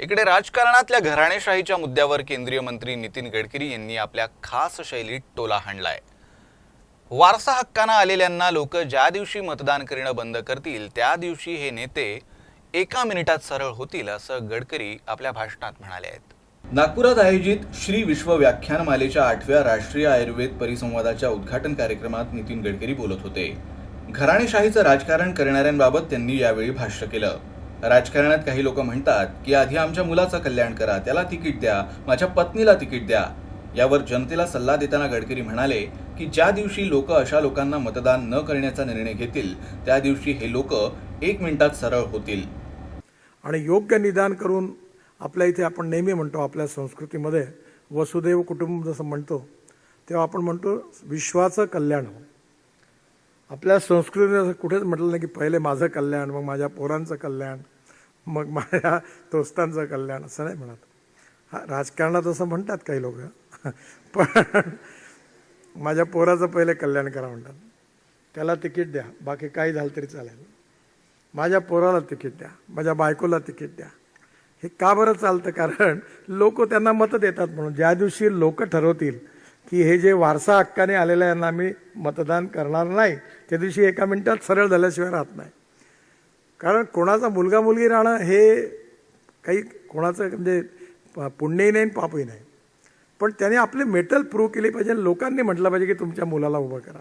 इकडे राजकारणातल्या घराणेशाहीच्या मुद्द्यावर केंद्रीय मंत्री नितीन गडकरी यांनी आपल्या खास शैलीत टोला हाणलाय. वारसा हक्कानं आलेल्यांना लोक ज्या दिवशी मतदान करणं बंद करतील त्या दिवशी हे नेते एका मिनिटात सरळ होतील असं गडकरी आपल्या भाषणात म्हणाले आहेत. नागपुरात आयोजित श्री विश्व व्याख्यानमालेच्या आठव्या राष्ट्रीय आयुर्वेद परिसंवादाच्या उद्घाटन कार्यक्रमात नितीन गडकरी बोलत होते. घराणेशाहीचं राजकारण करणाऱ्यांबाबत त्यांनी यावेळी भाष्य केलं. राजकारणात काही लोक म्हणतात की आधी आमच्या मुलाचं कल्याण करा त्याला तिकीट द्या माझ्या पत्नीला तिकीट द्या. यावर जनतेला सल्ला देताना गडकरी म्हणाले की ज्या दिवशी लोक अशा लोकांना मतदान न करण्याचा निर्णय घेतील त्या दिवशी हे लोक एक मिनिटात सरळ होतील. आणि योग्य निदान करून आपल्या इथे आपण नेहमी म्हणतो आपल्या संस्कृतीमध्ये वसुदैव कुटुंब जसं म्हणतो तेव्हा आपण म्हणतो विश्वाचं कल्याण हो. आपल्या संस्कृतीने कुठेच म्हटलं नाही की पहिले माझं कल्याण मग माझ्या पोरांचं कल्याण. मग माझ्या दोस्तांचं कल्याण असं नाही म्हणत. हा राजकारणात असं म्हणतात काही लोक. पण माझ्या पोराचं पहिले कल्याण करा म्हणतात. त्याला तिकीट द्या. बाकी काही झालं तरी चालेल. माझ्या पोराला तिकीट द्या. माझ्या बायकोला तिकीट द्या. हे का बरं चालतं? कारण लोक त्यांना मतं देतात म्हणून. ज्या दिवशी लोक ठरवतील की हे जे वारसा हक्काने आलेलं यांना आम्ही मतदान करणार नाही त्या दिवशी एका मिनिटात सरळ झाल्याशिवाय राहत नाही. कारण कोणाचा मुलगा मुलगी राहणं हे काही कोणाचं म्हणजे पुण्यही नाही आणि पापही नाही. पण त्याने आपले मेटल प्रूव्ह केले पाहिजे आणि लोकांनी म्हटलं पाहिजे की तुमच्या मुलाला उभं करा.